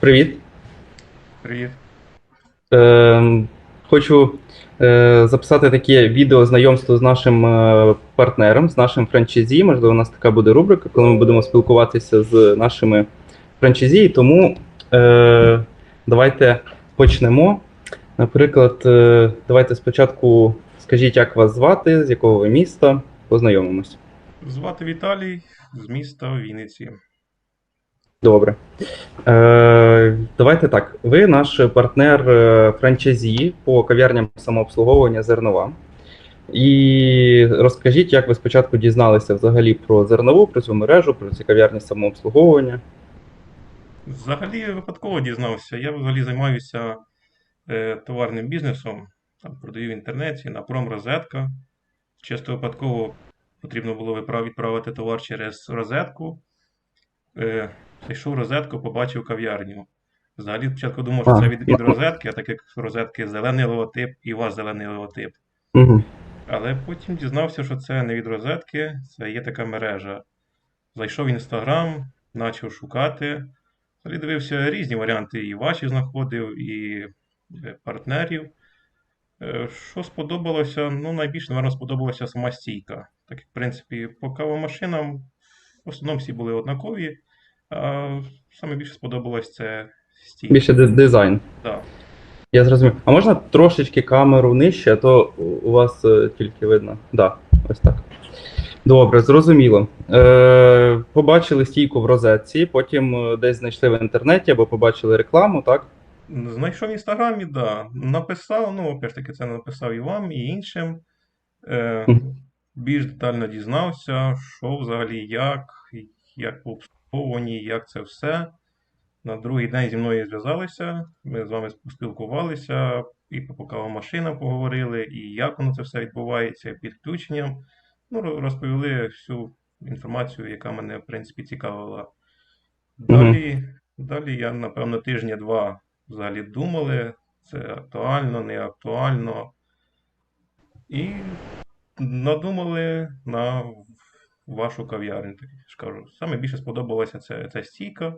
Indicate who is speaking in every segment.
Speaker 1: Привіт.
Speaker 2: Привіт.
Speaker 1: Е, хочу е, записати таке відео знайомство з нашим е, партнером, з нашим франчайзі. Можливо, у нас така буде рубрика, коли ми будемо спілкуватися з нашими франчайзі. Тому е, давайте почнемо. Наприклад, е, давайте спочатку скажіть, як вас звати, з якого ви міста, познайомимось.
Speaker 2: Звати Віталій з міста Вінниці.
Speaker 1: Добре. Е, давайте так. Ви наш партнер е, франчайзі по кав'ярням самообслуговування зернова. І розкажіть, як ви спочатку дізналися взагалі про зернову, про цю мережу, про ці кав'ярні самообслуговування.
Speaker 2: Взагалі випадково дізнався. Я взагалі займаюся е, товарним бізнесом, там продаю в інтернеті на промрозетка. Чисто випадково потрібно було відправити товар через розетку. Е, Зайшов розетку, побачив кав'ярню. Взагалі спочатку думав, що це від, від розетки, а так як розетки зелений логотип і у вас зелений логотип.
Speaker 1: Угу.
Speaker 2: Але потім дізнався, що це не від розетки, це є така мережа. Зайшов в Інстаграм, почав шукати. Взагалі дивився різні варіанти, і ваші знаходив, і е, партнерів. Е, Що сподобалося? Ну, найбільше, напевно, сподобалася сама стійка. Так як, в принципі, по кавомашинам в основному всі були однакові, саме більше сподобалось це стійка.
Speaker 1: Більше дизайн.
Speaker 2: Так.
Speaker 1: Я зрозумів. А можна трошечки камеру нижче, а то у- вас е, тільки видно. Так, да, ось так. Добре, зрозуміло. Е, побачили стійку в розетці, потім е, десь знайшли в інтернеті або побачили рекламу, так?
Speaker 2: Знайшов в Інстаграмі, да. Написав, ну, опять ж таки, це написав і вам, і іншим. Е, більш детально дізнався, що взагалі як, як по обслуговуванні, як це все. На другий день зі мною зв'язалися, ми з вами поспілкувалися, і по кавомашинам поговорили, і як воно це все відбувається підключенням. Ну, розповіли всю інформацію, яка мене, в принципі, цікавила. Далі, далі я, напевно, тижня-два взагалі думали, це актуально, не актуально. І надумали на вашу кав'ярню, так я ж кажу. Саме більше сподобалася ця, ця стійка.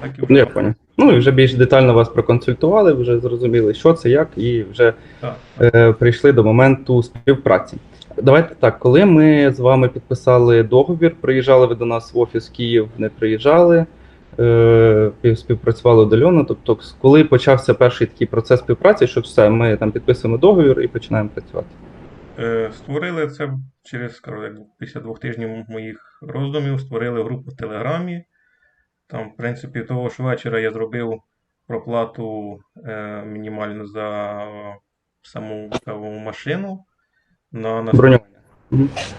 Speaker 2: Так і
Speaker 1: Ну, я поняв. Ну і вже більш детально вас проконсультували, вже зрозуміли, що це, як, і вже
Speaker 2: Так.
Speaker 1: е, прийшли до моменту співпраці. Давайте так, коли ми з вами підписали договір, приїжджали ви до нас в офіс Київ, не приїжджали, е, співпрацювали удалено. Тобто, коли почався перший такий процес співпраці, що все, ми там підписуємо договір і починаємо працювати.
Speaker 2: Е, Створили це через, скажу, як після двох тижнів моїх роздумів, створили групу в Телеграмі. Там, в принципі, того ж вечора я зробив проплату е, мінімальну за саму кавову машину. На наступний,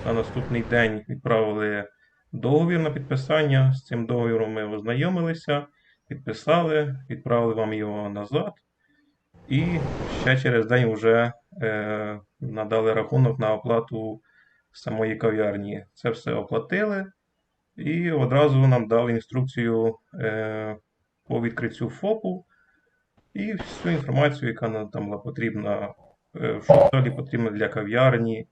Speaker 2: на наступний день відправили договір на підписання. З цим договіром ми ознайомилися, підписали, відправили вам його назад. І ще через день вже е, надали рахунок на оплату самої кав'ярні. Це все оплатили і одразу нам дали інструкцію е, по відкриттю ФОПу і всю інформацію, яка нам там була потрібна, е, що взагалі потрібно для кав'ярні,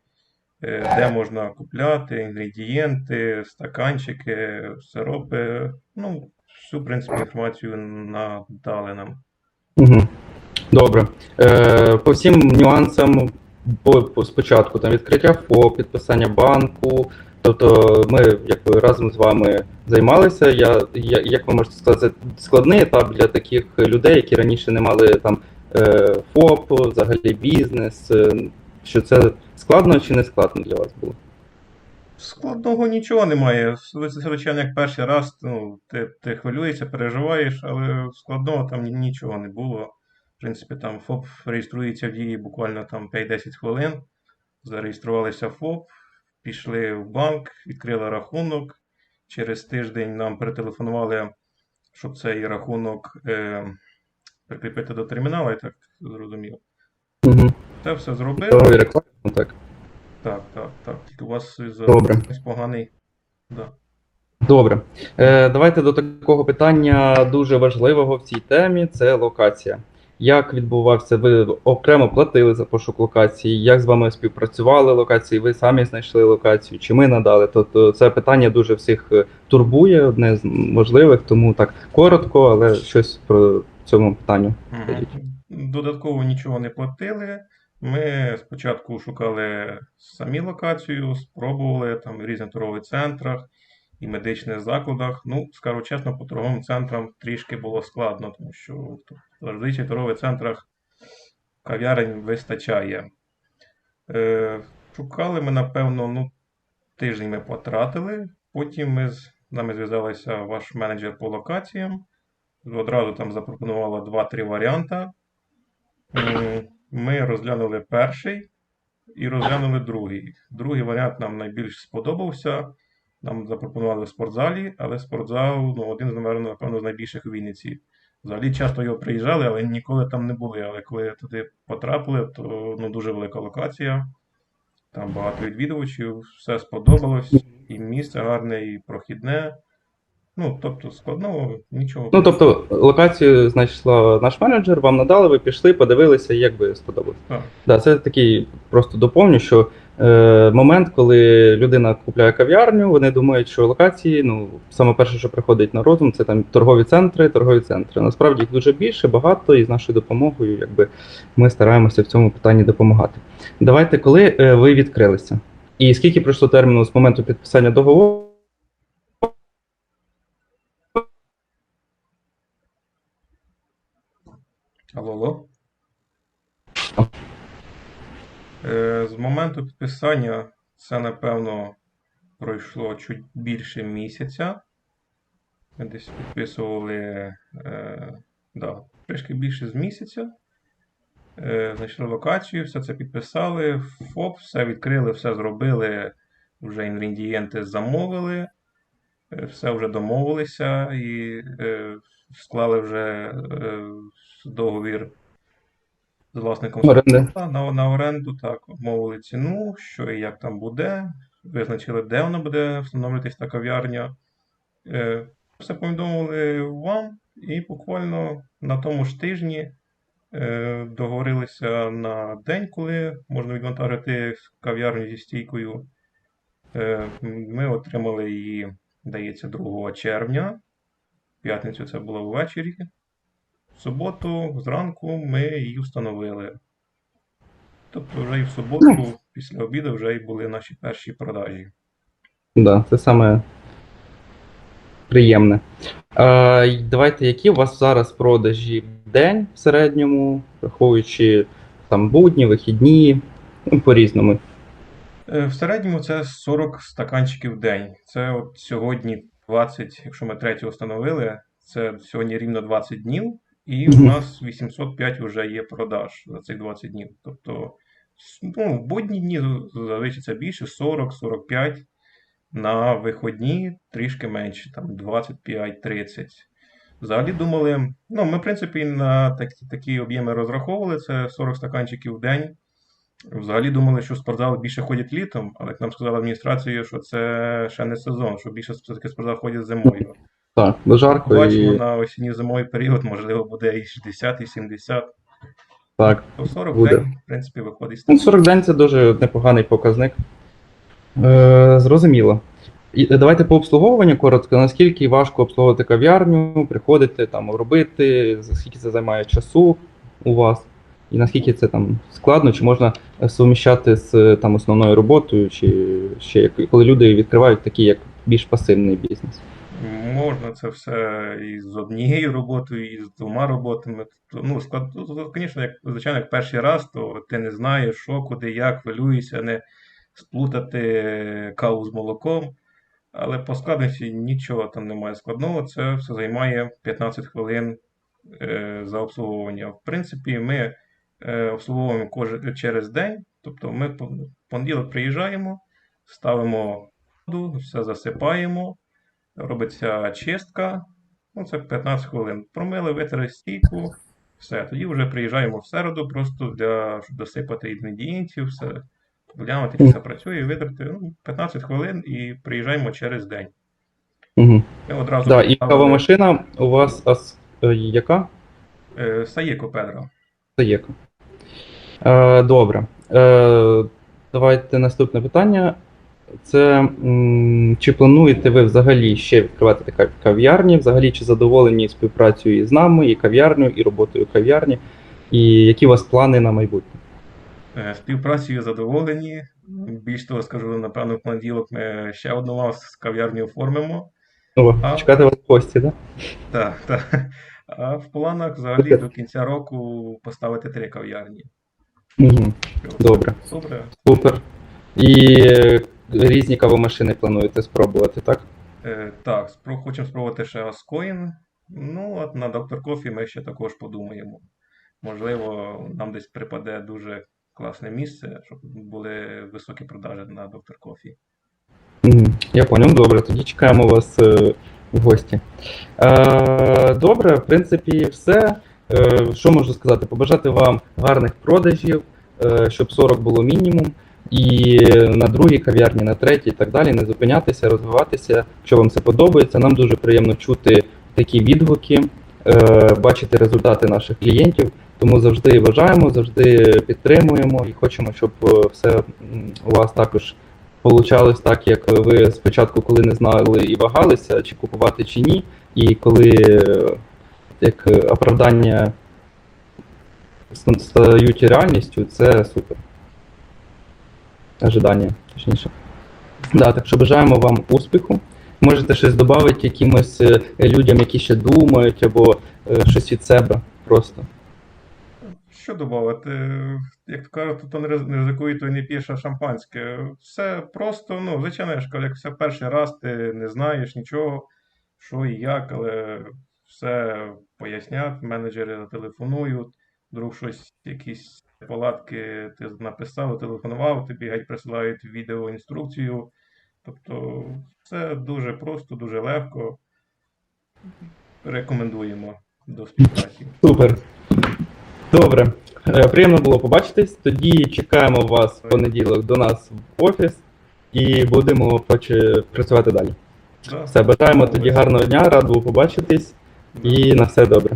Speaker 2: е, де можна купляти, інгредієнти, стаканчики, сиропи. Ну, всю, в принципі, інформацію надали нам.
Speaker 1: Мгм. Добре. Е, по всім нюансам по, по спочатку там відкриття ФОП, підписання банку. Тобто ми якби разом з вами займалися. Я, я як ви можете сказати, це складний етап для таких людей, які раніше не мали там е, ФОП, взагалі бізнес. е, Що це складно чи не складно для вас було?
Speaker 2: Складного нічого немає. Звичайно, як перший раз, ну, ти, ти хвилюєшся, переживаєш, але складного там нічого не було. Принципі, там ФОП реєструється в дії буквально там 5-10 хвилин. Зареєструвалися ФОП, пішли в банк, відкрили рахунок. Через тиждень нам перетелефонували, щоб цей рахунок е, прикріпити до терміналу, я так зрозумів.
Speaker 1: Угу.
Speaker 2: Це все зробили.
Speaker 1: Торгові реклами, так.
Speaker 2: Так, так, так. Тільки у вас за
Speaker 1: Добре.
Speaker 2: поганий. Да.
Speaker 1: Добре. Е, давайте до такого питання дуже важливого в цій темі це локація. Як відбувався? Ви окремо платили за пошук локації? Як з вами співпрацювали локації? Ви самі знайшли локацію? Чи ми надали? Тобто це питання дуже всіх е, турбує, одне з можливих, тому так коротко, але щось про цьому питанню.
Speaker 2: Додатково нічого не платили. Ми спочатку шукали самі локацію, спробували там в різних торгових центрах і медичних закладах. Ну, скажу чесно, по торговим центрам трішки було складно, тому що в в торгових центрах кав'ярень вистачає. Е, шукали ми, напевно, ну, тиждень ми потратили. Потім ми з нами зв'язалися ваш менеджер по локаціям. Одразу там запропонувала 2-3 варіанти. Ми розглянули перший і розглянули другий. Другий варіант нам найбільш сподобався. Нам запропонували в спортзалі, але спортзал ну, один з, напевно, напевно, з найбільших у Вінниці. Взагалі часто його приїжджали, але ніколи там не були. Але коли туди потрапили, то ну, дуже велика локація. Там багато відвідувачів, все сподобалось. І місце гарне, і прохідне. Ну, тобто складного нічого.
Speaker 1: Ну тобто, локацію знайшла наш менеджер, вам надали, ви пішли, подивилися, як би сподобалось.
Speaker 2: Так.
Speaker 1: Да, це такий просто доповню, що момент, коли людина купляє кав'ярню, вони думають, що локації, ну саме перше, що приходить на розум, це там торгові центри, торгові центри. Насправді їх дуже більше, багато, і з нашою допомогою, якби ми стараємося в цьому питанні допомагати. Давайте, коли е, ви відкрилися, і скільки пройшло терміну з моменту підписання договору?
Speaker 2: Алло, алло. Е, З моменту підписання це, напевно, пройшло чуть більше місяця. Ми десь підписували, е, да, трішки більше з місяця. Е, знайшли локацію, все це підписали, ФОП, все відкрили, все зробили, вже інгредієнти замовили, е, все вже домовилися і е, склали вже е, договір з власником
Speaker 1: Оренди.
Speaker 2: На, на оренду, так, обмовили ціну, що і як там буде, визначили, де вона буде встановлюватись та кав'ярня. Е, все повідомили вам, і буквально на тому ж тижні е, договорилися на день, коли можна відвантажити кав'ярню зі стійкою. Е, ми отримали її, здається, 2 червня. В п'ятницю це було ввечері. В суботу зранку ми її встановили. Тобто вже і в суботу, після обіду, вже і були наші перші продажі.
Speaker 1: Да, це саме приємне. А, давайте, які у вас зараз продажі в день в середньому, враховуючи там будні, вихідні, ну, по-різному.
Speaker 2: Е, В середньому це 40 стаканчиків в день. Це от сьогодні 20, якщо ми третього встановили, це сьогодні рівно 20 днів, і у нас 805 вже є продаж за цих 20 днів. Тобто, ну, в будні дні зазвичай це більше 40-45, на виходні трішки менше, там 25-30. Взагалі думали, ну, ми, в принципі, на такі, такі об'єми розраховували, це 40 стаканчиків в день. Взагалі думали, що в спортзал більше ходять літом, але як нам сказала адміністрація, що це ще не сезон, що більше все-таки спортзал ходять зимою.
Speaker 1: Так, бо жарко
Speaker 2: Побачимо
Speaker 1: і
Speaker 2: на осінньо-зимовий період, можливо, буде і 60, і 70.
Speaker 1: так.
Speaker 2: То 40
Speaker 1: Буде.
Speaker 2: день, в принципі, виходить.
Speaker 1: Ну, 40 день це дуже непоганий показник. Е, зрозуміло. І е, давайте по обслуговуванню коротко. Наскільки важко обслуговувати кав'ярню, приходити там робити, скільки це займає часу у вас, і наскільки це там складно, чи можна е, суміщати з е, там основною роботою, чи ще коли люди відкривають такий як більш пасивний бізнес.
Speaker 2: Можна це все і з однією роботою, і з двома роботами. Тобто, ну, склад, ну, звісно, як, звичайно, як перший раз, то ти не знаєш, що, куди, як, хвилюєшся, не сплутати каву з молоком. Але по складності нічого там немає складного, це все займає 15 хвилин е, за обслуговування. В принципі, ми е, обслуговуємо кожен через день, тобто ми в понеділок приїжджаємо, ставимо воду, все засипаємо, робиться чистка, ну це 15 хвилин. Промили, витерли стійку, все. Тоді вже приїжджаємо в середу, просто для, щоб досипати інгредієнтів, все глянути, чи все працює, видерти. Ну, 15 хвилин і приїжджаємо через день.
Speaker 1: Угу.
Speaker 2: Ми одразу
Speaker 1: Да, і кава машина у вас ас, е, яка?
Speaker 2: Е, Саєко Педро.
Speaker 1: Заєко. Е, добре. Давайте наступне питання. Це чи плануєте ви взагалі ще відкривати кав'ярні? Взагалі, чи задоволені співпрацею із нами, і кав'ярнею, і роботою кав'ярні? І які у вас плани на майбутнє?
Speaker 2: Е, Співпрацею задоволені. Більш того скажу, напевно, в понеділок ми ще одну вас кав'ярню оформимо.
Speaker 1: О,
Speaker 2: А-
Speaker 1: чекати вас в гості, так?
Speaker 2: Так, так. А в планах взагалі до кінця року поставити три кав'ярні.
Speaker 1: Угу. Добре.
Speaker 2: Добре.
Speaker 1: Супер. І різні кавомашини плануєте спробувати, так?
Speaker 2: Е, Так, спро- хочемо спробувати ще Ascoin. Ну, от на Dr. Coffee ми ще також подумаємо. Можливо, нам десь припаде дуже класне місце, щоб були високі продажі на. Coffee.
Speaker 1: Мгм, Я поняв, добре, тоді чекаємо вас е, в гості. Е, добре, в принципі, все. Е, що можу сказати? Побажати вам гарних продажів, е, щоб 40 було мінімум. І на другій кав'ярні, на третій і так далі, не зупинятися, розвиватися. Якщо вам це подобається, нам дуже приємно чути такі відгуки, е, бачити результати наших клієнтів. Тому завжди вважаємо, завжди підтримуємо і хочемо, щоб е, все у вас також получалось так, як ви спочатку, коли не знали і вагалися, чи купувати, чи ні, і коли е, як оправдання стають реальністю, це супер. Ожидання, точніше. Да, так що бажаємо вам успіху. Можете щось додати якимось е, людям, які ще думають, або е, щось від себе просто.
Speaker 2: Що додати? Як то кажуть, хто не ризикує, той не п'є шампанське. Все просто, ну, звичайно, як все перший раз, ти не знаєш нічого, що і як, але все пояснять, менеджери зателефонують, вдруг щось, якісь палатки ти написав, телефонував, тобі геть присилають відеоінструкцію. Тобто, все дуже просто, дуже легко. Рекомендуємо до співпраці.
Speaker 1: Супер. Добре. Е, Приємно було побачитись. Тоді чекаємо вас в понеділок до нас в офіс і будемо працювати далі.
Speaker 2: Да.
Speaker 1: Все, бажаємо тоді гарного дня, рад був побачитись і на все добре.